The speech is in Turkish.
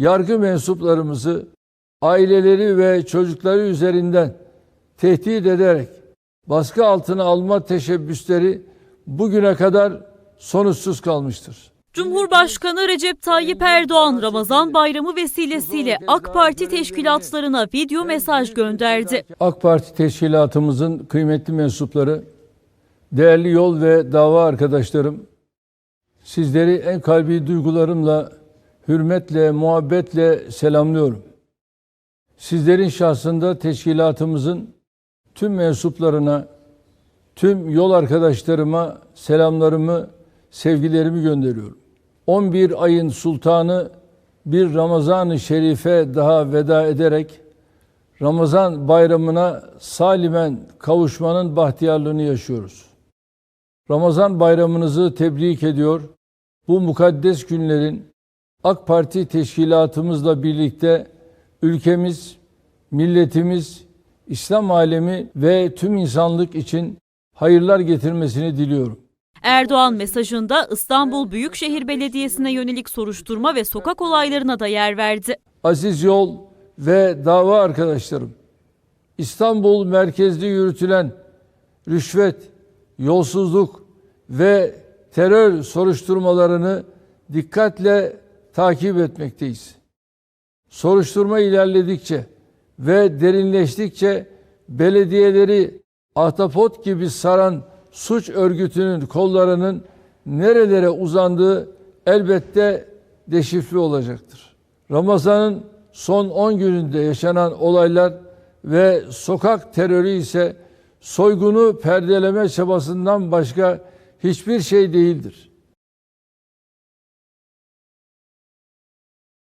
yargı mensuplarımızı aileleri ve çocukları üzerinden tehdit ederek baskı altına alma teşebbüsleri bugüne kadar sonuçsuz kalmıştır. Cumhurbaşkanı Recep Tayyip Erdoğan Ramazan bayramı vesilesiyle AK Parti teşkilatlarına video mesaj gönderdi. AK Parti teşkilatımızın kıymetli mensupları, değerli yol ve dava arkadaşlarım, sizleri en kalbi duygularımla, hürmetle, muhabbetle selamlıyorum. Sizlerin şahsında teşkilatımızın tüm mensuplarına, tüm yol arkadaşlarıma selamlarımı, sevgilerimi gönderiyorum. 11 ayın sultanı bir Ramazan-ı Şerife daha veda ederek Ramazan bayramına salimen kavuşmanın bahtiyarlığını yaşıyoruz. Ramazan bayramınızı tebrik ediyor. Bu mukaddes günlerin AK Parti teşkilatımızla birlikte ülkemiz, milletimiz, İslam alemi ve tüm insanlık için hayırlar getirmesini diliyorum. Erdoğan mesajında İstanbul Büyükşehir Belediyesi'ne yönelik soruşturma ve sokak olaylarına da yer verdi. Aziz yol ve dava arkadaşlarım, İstanbul merkezli yürütülen rüşvet, yolsuzluk ve terör soruşturmalarını dikkatle takip etmekteyiz. Soruşturma ilerledikçe ve derinleştikçe belediyeleri ahtapot gibi saran suç örgütünün kollarının nerelere uzandığı elbette deşifre olacaktır. Ramazan'ın son 10 gününde yaşanan olaylar ve sokak terörü ise soygunu perdeleme çabasından başka hiçbir şey değildir.